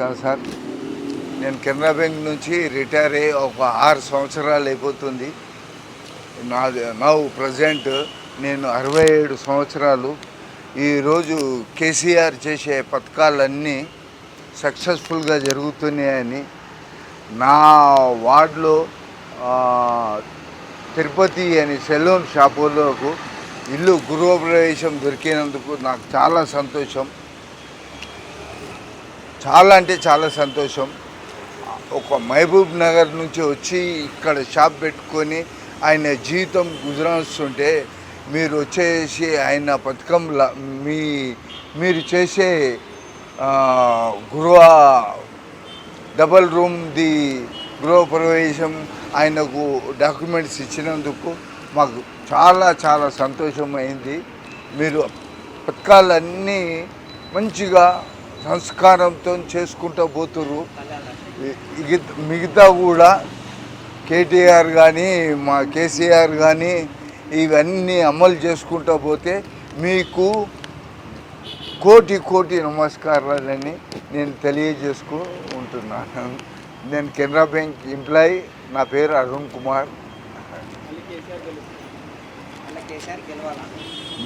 నమస్కారం సార్. నేను కెనరా బ్యాంక్ నుంచి రిటైర్ అయ్యి ఒక ఆరు సంవత్సరాలు అయిపోతుంది. నా నవ్వు ప్రజెంట్ నేను అరవై ఏడు సంవత్సరాలు. ఈరోజు కేసీఆర్ చేసే పథకాలన్నీ సక్సెస్ఫుల్గా జరుగుతున్నాయని నా వార్డులో తిరుపతి అని సెలూన్ షాపులకు ఇల్లు గృహప్రవేశం దొరికినందుకు నాకు చాలా సంతోషం. చాలా అంటే చాలా సంతోషం. ఒక మహబూబ్ నగర్ నుంచి వచ్చి ఇక్కడ షాప్ పెట్టుకొని ఆయన జీవితం గుజరాస్తుంటే మీరు వచ్చేసి ఆయన పథకం మీ మీరు చేసే గృహ డబల్ రూమ్ది గృహప్రవేశం ఆయనకు డాక్యుమెంట్స్ ఇచ్చినందుకు మాకు చాలా చాలా సంతోషం అయింది మీరు పథకాలన్నీ మంచిగా సంస్కారంతో చేసుకుంటూ పోతుర్రు. మిగతా కూడా కేటీఆర్ కానీ మా కేసీఆర్ కానీ ఇవన్నీ అమలు చేసుకుంటూ పోతే మీకు కోటి కోటి నమస్కారాలని నేను తెలియజేసుకు ఉంటున్నాను. నేను కెనరా బ్యాంక్ ఎంప్లాయీ నా పేరు అరుణ్ కుమార్.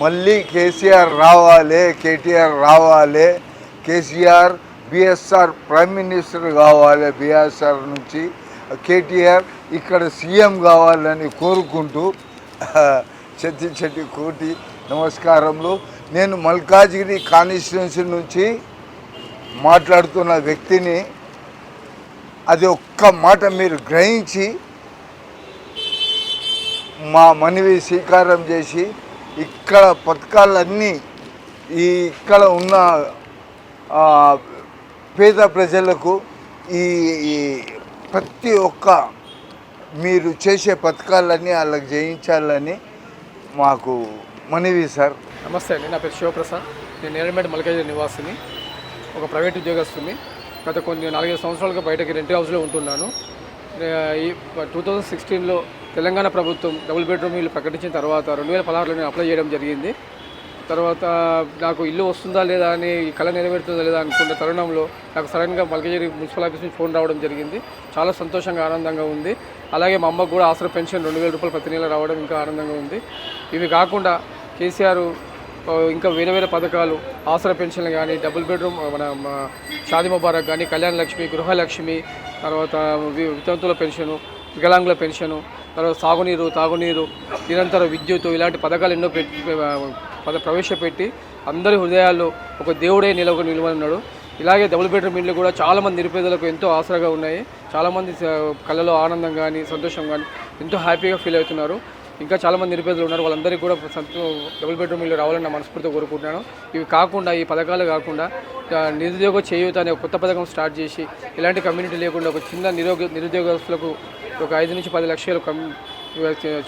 మళ్ళీ కేసీఆర్ రావాలి కేటీఆర్ రావాలి. కేసీఆర్ బిఎస్ఆర్ ప్రైమ్ మినిస్టర్ కావాలి బిఎస్ఆర్ నుంచి కేటీఆర్ ఇక్కడ సీఎం కావాలని కోరుకుంటూ చెట్టి చెట్టి కోటి నమస్కారంలో నేను మల్కాజ్గిరి కాన్స్టిట్యున్సీ నుంచి మాట్లాడుతున్న వ్యక్తిని అది ఒక్క మాట మీరు గ్రహించి మా మనవి స్వీకారం చేసి ఇక్కడ పథకాలన్నీ ఈ ఇక్కడ ఉన్న పేద ప్రజలకు ఈ ప్రతి ఒక్క మీరు చేసే పథకాలన్నీ వాళ్ళకి జయించాలని మాకు మనవి సార్. నమస్తే అండి నా పేరు శివప్రసాద్. నేను నేరమేట మల్కాజ్గిరి నివాసిని. ఒక ప్రైవేట్ ఉద్యోగస్తుని. గత కొన్ని నాలుగైదు సంవత్సరాలుగా బయటకి రెంట్ హౌస్లో ఉంటున్నాను. ఈ టూ థౌజండ్ సిక్స్టీన్లో తెలంగాణ ప్రభుత్వం డబుల్ బెడ్రూమ్ ఇల్లు ప్రకటించిన తర్వాత రెండు వేల పదహారులో నేను అప్లై చేయడం జరిగింది. తర్వాత నాకు ఇల్లు వస్తుందా లేదా అని కళ నెరవేరుతుందా లేదా అనుకున్న తరుణంలో నాకు సడన్గా మల్కగిరి మున్సిపల్ ఆఫీస్ నుంచి ఫోన్ రావడం జరిగింది. చాలా సంతోషంగా ఆనందంగా ఉంది. అలాగే మా అమ్మకు కూడా ఆసరా పెన్షన్ రెండు వేల రూపాయలు ప్రతి నెల రావడం ఇంకా ఆనందంగా ఉంది. ఇవి కాకుండా కేసీఆర్ ఇంకా వేరే వేరే పథకాలు ఆసరా పెన్షన్లు కానీ డబుల్ బెడ్రూమ్ మన షాది ముబారక్ కానీ కళ్యాణ లక్ష్మి గృహలక్ష్మి తర్వాత వి- వితంతుల పెన్షను వికలాంగుల పెన్షను తర్వాత సాగునీరు తాగునీరు నిరంతర విద్యుత్ ఇలాంటి పథకాలు ఎన్నో పెట్టి పద ప్రవేశపెట్టి అందరి హృదయాల్లో ఒక దేవుడే నిలవ నిలవనున్నాడు ఇలాగే డబుల్ బెడ్రూమ్ ఇండ్లు కూడా చాలామంది నిరుపేదలకు ఎంతో ఆసరాగా ఉన్నాయి. చాలామంది కళ్ళలో ఆనందం కానీ సంతోషం కానీ ఎంతో హ్యాపీగా ఫీల్ అవుతున్నారు. ఇంకా చాలామంది నిరుపేదలు ఉన్నారు. వాళ్ళందరికీ కూడా సంతో డబుల్ బెడ్రూమ్ ఇల్లు రావాలని నా మనస్ఫూర్తిగా కోరుకుంటున్నాను. ఇవి కాకుండా ఈ పథకాలు కాకుండా నిరుద్యోగ చేయూత అనే కొత్త పథకం స్టార్ట్ చేసి ఇలాంటి కమ్యూనిటీ లేకుండా ఒక చిన్న నిరోగ నిరుద్యోగస్తులకు ఒక ఐదు నుంచి పది లక్షలు కమ్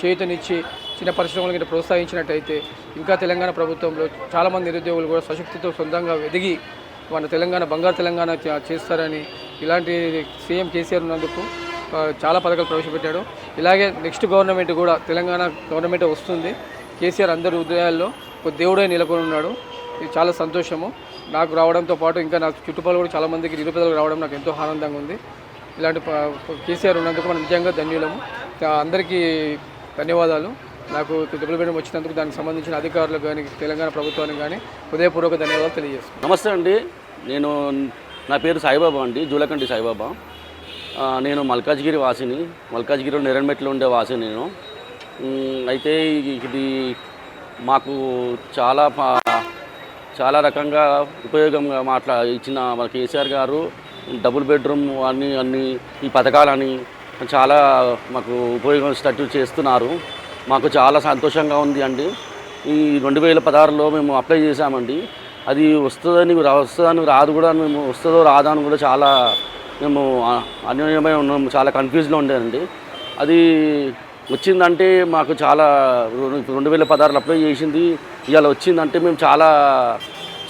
చేయూతనిచ్చి చిన్న పరిశ్రమలు గిట్ట ప్రోత్సహించినట్టయితే ఇంకా తెలంగాణ ప్రభుత్వంలో చాలామంది నిరుద్యోగులు కూడా సశక్తితో సొంతంగా ఎదిగి మన తెలంగాణ బంగారు తెలంగాణ చేస్తారని ఇలాంటి సీఎం కేసీఆర్ ఉన్నందుకు చాలా పథకాలు ప్రవేశపెట్టాడు. ఇలాగే నెక్స్ట్ గవర్నమెంట్ కూడా తెలంగాణ గవర్నమెంట్ వస్తుంది. కేసీఆర్ అందరి హృదయాల్లో ఒక దేవుడే నెలకొని ఉన్నాడు. ఇది చాలా సంతోషము. నాకు రావడంతో పాటు ఇంకా నాకు చుట్టుపక్కల కూడా చాలా మందికి నిరుపేదలకు రావడం నాకు ఎంతో ఆనందంగా ఉంది. ఇలాంటి కేసీఆర్ ఉన్నందుకు మనం నిజంగా ధన్యులము. అందరికీ ధన్యవాదాలు. నాకు డబుల్ బెడ్రూమ్ వచ్చినందుకు దానికి సంబంధించిన అధికారులకు కానీ తెలంగాణ ప్రభుత్వానికి కానీ హృదయపూర్వక ధన్యవాదాలు తెలియజేస్తున్నాను. నమస్తే అండి. నేను నా పేరు సాయిబాబా అండి జూలకంటి సాయిబాబా. నేను మల్కాజ్గిరి వాసిని మల్కాజ్గిరిలో నిరణమెట్లో ఉండే వాసిని నేను. అయితే ఇది మాకు చాలా చాలా రకంగా ఉపయోగంగా మాట్లా ఇచ్చిన మన కేసీఆర్ గారు డబుల్ బెడ్రూమ్ అన్ని అన్ని ఈ పథకాలని చాలా మాకు ఉపయోగించేటట్టు చేస్తున్నారు. మాకు చాలా సంతోషంగా ఉంది అండి. ఈ రెండు వేల పదహారులో మేము అప్లై చేశామండి. అది వస్తుందని రా- వస్తుందని రాదు కూడా మేము వస్తుందో రాదా అని కూడా చాలా మేము అన్యోన్యమై ఉన్నాము చాలా కన్ఫ్యూజ్లో ఉండేదండి అది వచ్చిందంటే మాకు చాలా రెండు- రెండు వేల పదహారులో అప్లై చేసింది. ఇవాళ వచ్చిందంటే మేము చాలా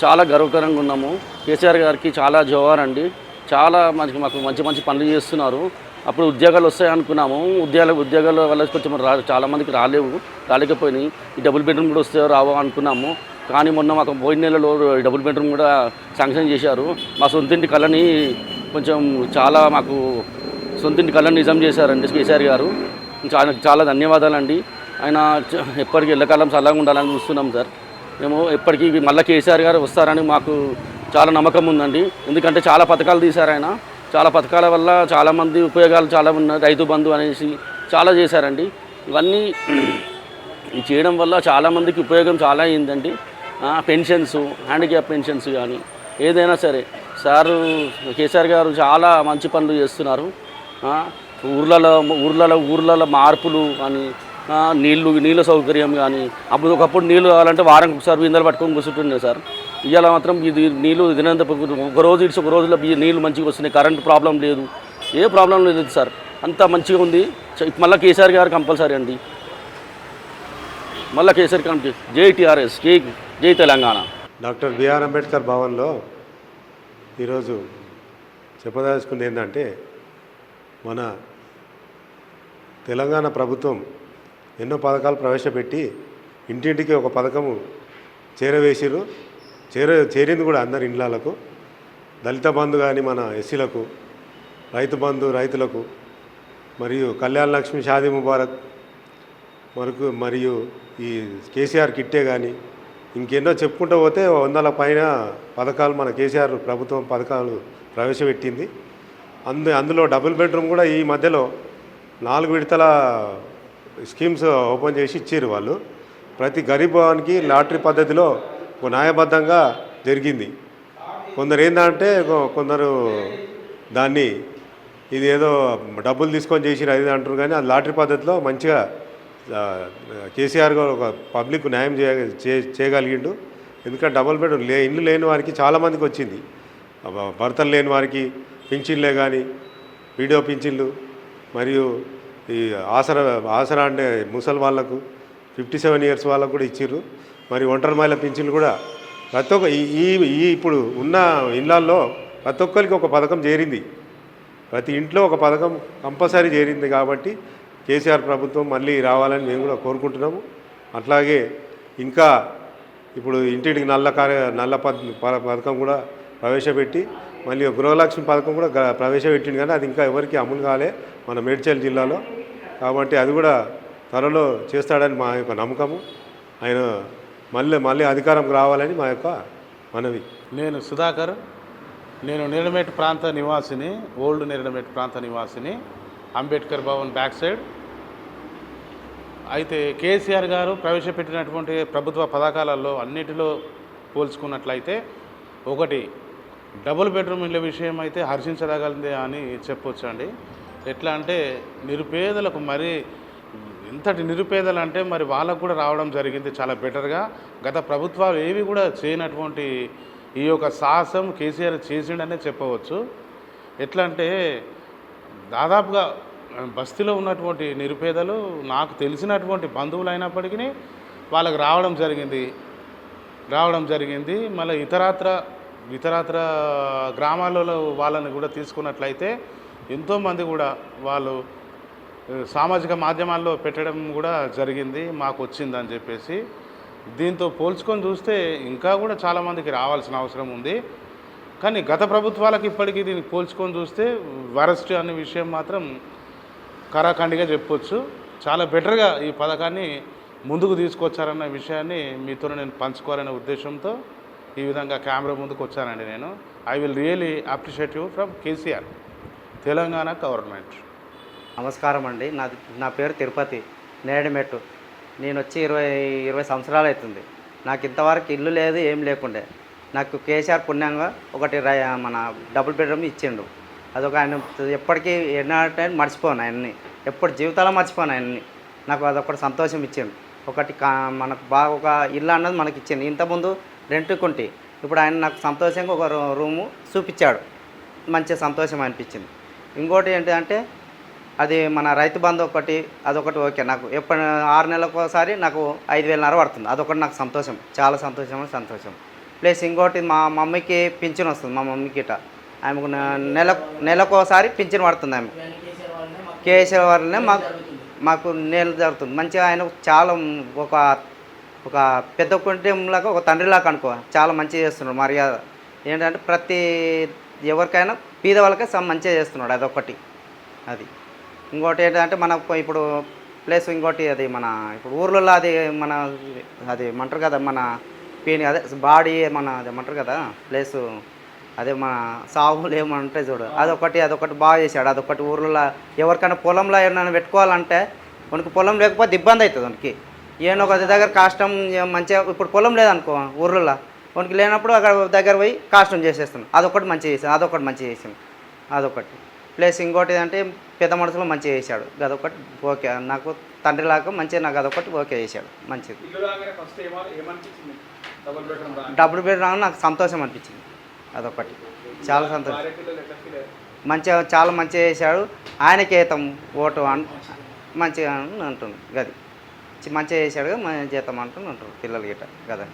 చాలా గర్వకరంగా ఉన్నాము. కేసీఆర్ గారికి చాలా జోహార్ అండి. చాలా మంచి మాకు మంచి మంచి పనులు చేస్తున్నారు. అప్పుడు ఉద్యోగాలు వస్తాయనుకున్నాము ఉద్యోగాల ఉద్యోగాలు వల్ల కొంచెం రా చాలామందికి రాలేవు. రాలేకపోయినాయి. ఈ డబుల్ బెడ్రూమ్ కూడా వస్తాయో రావో అనుకున్నాము. కానీ మొన్న మాకు పోయిన నెలలో డబుల్ బెడ్రూమ్ కూడా శాంక్షన్ చేశారు. మా సొంతింటి కళని కొంచెం చాలా మాకు సొంతింటి కళని నిజం చేశారండి కేసీఆర్ గారు. చాలా చాలా ధన్యవాదాలండి. ఆయన ఎప్పటికీ ఎల్లకాలం చల్లగా ఉండాలని చూస్తున్నాం సార్. మేము ఎప్పటికీ మళ్ళీ కేసీఆర్ గారు వస్తారని మాకు చాలా నమ్మకం ఉందండి. ఎందుకంటే చాలా పథకాలు తీశారు ఆయన. చాలా పథకాల వల్ల చాలామంది ఉపయోగాలు చాలా ఉన్నాయి. రైతు బంధు అనేసి చాలా చేశారండి. ఇవన్నీ చేయడం వల్ల చాలామందికి ఉపయోగం చాలా అయిందండి. పెన్షన్స్ హ్యాండిక్యాప్ పెన్షన్స్ కానీ ఏదైనా సరే. సారు కేసీఆర్ గారు చాలా మంచి పనులు చేస్తున్నారు. ఊర్లలో ఊర్లలో ఊర్లలో మార్పులు కానీ నీళ్ళు నీళ్ళ సౌకర్యం కానీ అప్పుడు ఒకప్పుడు నీళ్ళు కావాలంటే వారానికి ఒకసారి బిందెలు పట్టుకొని కూర్చుంటుండే సార్. ఇవాళ మాత్రం ఇది నీళ్ళు తినంత ఒక రోజు ఇడిచి ఒక రోజులో నీళ్ళు మంచిగా వస్తున్నాయి. కరెంట్ ప్రాబ్లం లేదు. ఏ ప్రాబ్లం లేదు సార్. అంతా మంచిగా ఉంది. మళ్ళీ కేసీఆర్ గారు కంపల్సరీ అండి. మళ్ళీ కేసీఆర్ కంపెనీ జేటీఆర్ఎస్ జై జై తెలంగాణ. డాక్టర్ బిఆర్ అంబేద్కర్ భవన్లో ఈరోజు చెప్పదలుచుకుంది ఏంటంటే మన తెలంగాణ ప్రభుత్వం ఎన్నో పథకాలు ప్రవేశపెట్టి ఇంటింటికి ఒక పథకము చేరవేసిరు చేర చేరింది కూడా అందరి ఇండ్లకు దళిత బంధు కానీ మన ఎస్సీలకు రైతు బంధు రైతులకు మరియు కళ్యాణ లక్ష్మి షాదీ ముబారక్ మరకు మరియు ఈ కేసీఆర్ కిట్టే కానీ ఇంకెన్నో చెప్పుకుంటూ పోతే వందల పైన పథకాలు మన కేసీఆర్ ప్రభుత్వం పథకాలు ప్రవేశపెట్టింది. అందు అందులో డబుల్ బెడ్రూమ్ కూడా ఈ మధ్యలో నాలుగు విడతల స్కీమ్స్ ఓపెన్ చేసి ఇచ్చారు వాళ్ళు. ప్రతి గరీబ్ భవన్కి లాటరీ పద్ధతిలో న్యాయబద్ధంగా జరిగింది. కొందరు ఏంటంటే కొందరు దాన్ని ఇది ఏదో డబ్బులు తీసుకొని చేసిరు అది అంటారు కానీ అది లాటరీ పద్ధతిలో మంచిగా కేసీఆర్ గారు ఒక పబ్లిక్ న్యాయం చేయ చేయగలిగిండు. ఎందుకంటే డబుల్ బెడ్రూమ్ లే ఇల్లు లేని వారికి చాలామందికి వచ్చింది. భర్తలు లేని వారికి పింఛన్లే కానీ వీడియో పింఛన్లు మరియు ఈ ఆసరా ఆసరా అంటే ముసలి వాళ్ళకు ఫిఫ్టీ సెవెన్ ఇయర్స్ వాళ్ళకు కూడా ఇచ్చిర్రు. మరి ఒంటరి మహిళ పింఛన్లు కూడా ప్రతి ఒక్క ఈ ఈ- ఈ ఇప్పుడు ఉన్న ఇళ్ళల్లో ప్రతి ఒక్కరికి ఒక పథకం చేరింది. ప్రతి ఇంట్లో ఒక పథకం కంపల్సరీ చేరింది కాబట్టి కేసీఆర్ ప్రభుత్వం మళ్ళీ రావాలని మేము కూడా కోరుకుంటున్నాము. అట్లాగే ఇంకా ఇప్పుడు ఇంటింటికి నల్ల కార్య నల్ల ప- పథకం కూడా ప్రవేశపెట్టి మళ్ళీ గృహలక్ష్మి పథకం కూడా ప్రవేశపెట్టింది కానీ అది ఇంకా ఎవరికి అమలు కాలే మన మేడ్చల్ జిల్లాలో. కాబట్టి అది కూడా త్వరలో చేస్తాడని మా యొక్క నమ్మకము. ఆయన మళ్ళీ మళ్ళీ అధికారంకి రావాలని మా యొక్క మనవి. నేను సుధాకర్ నేను నిరమేట్ ప్రాంత నివాసిని ఓల్డ్ నిరమేట్ ప్రాంత నివాసిని అంబేద్కర్ భవన్ బ్యాక్ సైడ్. అయితే కేసీఆర్ గారు ప్రవేశపెట్టినటువంటి ప్రభుత్వ పథకాలలో అన్నిటిలో పోల్చుకున్నట్లయితే ఒకటి డబుల్ బెడ్రూమ్ ఇళ్ళ విషయం అయితే హర్షించదగలిందే అని చెప్పొచ్చండి. ఎట్లా అంటే నిరుపేదలకు మరి ఇంతటి నిరుపేదలు అంటే మరి వాళ్ళకు కూడా రావడం జరిగింది చాలా బెటర్గా. గత ప్రభుత్వాలు ఏవి కూడా చేయనటువంటి ఈ యొక్క సాహసం కేసీఆర్ చేసిండనే చెప్పవచ్చు. ఎట్లా అంటే దాదాపుగా బస్తీలో ఉన్నటువంటి నిరుపేదలు నాకు తెలిసినటువంటి బంధువులు అయినప్పటికీ వాళ్ళకి రావడం జరిగింది. రావడం జరిగింది. మళ్ళీ ఇతరాత్ర ఇతరాత్ర గ్రామాలలో వాళ్ళని కూడా తీసుకున్నట్లయితే ఎంతోమంది కూడా వాళ్ళు సామాజిక మాధ్యమాల్లో పెట్టడం కూడా జరిగింది మాకు వచ్చిందని చెప్పేసి. దీంతో పోల్చుకొని చూస్తే ఇంకా కూడా చాలామందికి రావాల్సిన అవసరం ఉంది. కానీ గత ప్రభుత్వాలకు ఇప్పటికీ దీన్ని పోల్చుకొని చూస్తే వరస్ట్ అనే విషయం మాత్రం కరాఖండిగా చెప్పొచ్చు. చాలా బెటర్గా ఈ పథకాన్ని ముందుకు తీసుకొచ్చారన్న విషయాన్ని మీతో నేను పంచుకోవాలనే ఉద్దేశంతో ఈ విధంగా కెమెరా ముందుకు వచ్చానండి నేను. I will really appreciate you from KCR Telangana government. నమస్కారం అండి. నా నా పేరు తిరుపతి. నేడమెట్టు. నేను వచ్చి ఇరవై ఇరవై సంవత్సరాలు అవుతుంది. నాకు ఇంతవరకు ఇల్లు లేదు ఏం లేకుండే. నాకు కేసీఆర్ పుణ్యంగా ఒకటి రై- మన డబుల్ బెడ్రూమ్ ఇచ్చిండు. అదొక ఆయన ఎప్పటికీ ఎన్నటైనా మర్చిపోను ఆయన్ని. ఎప్పుడు జీవితాల్లో మర్చిపోను ఆయన్ని. నాకు అదొకటి సంతోషం ఇచ్చిండు. ఒకటి కా మనకు బాగా ఒక ఇల్లు అన్నది మనకి ఇచ్చింది ఇంతకుముందు రెంట్కుంటి ఇప్పుడు ఆయన నాకు సంతోషంగా ఒక రూము చూపించాడు. మంచి సంతోషం అనిపించింది. ఇంకోటి ఏంటంటే అది మన రైతు బంధు ఒకటి అదొకటి ఓకే. నాకు ఎప్పుడు ఆరు నెలలకోసారి నాకు ఐదు వేలన్నర పడుతుంది. అదొకటి నాకు సంతోషం. చాలా సంతోషం సంతోషం. ప్లస్ ఇంకోటి మా మమ్మీకి పింఛన్ వస్తుంది మా మమ్మీకి ఇట. ఆమెకు నెల నెలకోసారి పింఛన్ పడుతుంది ఆమె కేసీఆర్ వల్లనే మాకు మాకు నేల జరుగుతుంది. మంచిగా ఆయన చాలా ఒక ఒక పెద్ద కుటుంబంలాగా ఒక తండ్రిలాగా అనుకో చాలా మంచిగా చేస్తున్నాడు. మర్యాద. ఏంటంటే ప్రతి ఎవరికైనా పేద వాళ్ళకే సమ్ మంచిగా చేస్తున్నాడు అదొకటి. అది. ఇంకోటి ఏంటంటే మన ఇప్పుడు ప్లేస్ ఇంకోటి అది మన ఇప్పుడు ఊర్లలో అది మన అది ఏమంటారు కదా మన పీని అదే బాడీ మన అది ఏమంటారు కదా ప్లేసు. అదే మన సాగులు ఏమంటాయి చూడు అదొకటి అదొకటి బాగా చేశాడు. అదొకటి ఊర్లలో ఎవరికైనా పొలంలో ఏమైనా పెట్టుకోవాలంటే మనకు పొలం లేకపోతే ఇబ్బంది అవుతుంది మనకి. ఏమో ఒక దగ్గర కాష్టం మంచిగా ఇప్పుడు పొలం లేదనుకో ఊర్లలో మనకి లేనప్పుడు అక్కడ దగ్గర పోయి కాష్టం చేసేస్తున్నాం. అదొకటి మంచిగా చేసాను అదొకటి మంచిగా చేసాను అదొకటి. ప్లస్ ఇంకోటి అంటే పెద్ద మనసులో మంచిగా చేశాడు. అదొకటి ఓకే. నాకు తండ్రిలాగా మంచిగా నాకు అదొకటి ఓకే చేశాడు. మంచిది. రాగానే డబుల్ బెడ్రూమ్ రా డబ్బులు పెట్టడం నాకు సంతోషం అనిపించింది. అదొకటి. చాలా సంతోషం. మంచిగా చాలా మంచిగా చేశాడు. ఆయనకే ఏతాం ఓటు అన్ మంచిగా అంటుంది గది. మంచిగా చేశాడు మంచిగా చేస్తాం అంటారు పిల్లలు గిట్ట. కదా